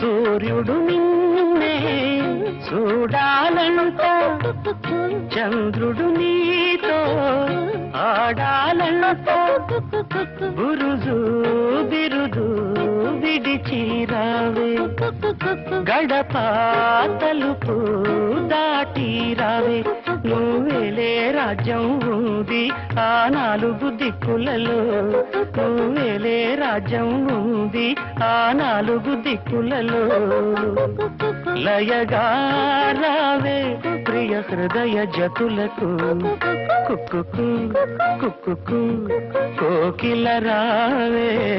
సూర్యుడు నిన్నే చూడాలంట. చంద్రుడు నీతో ఆడాలంట. బురుజు బిరుదు విడిచిరావే. గడప తలుపు దాటిరావే. నువ్వేలే రాజ్యం ఉంది ఆ నాలుగు దిక్కులలో. రాజ్యం ఉంది ఆ నాలుగు దిక్కులలో. లయగా రావే ప్రియ హృదయ జతులకు. కుక్కుకు కుక్కుకు కోకిల రావే.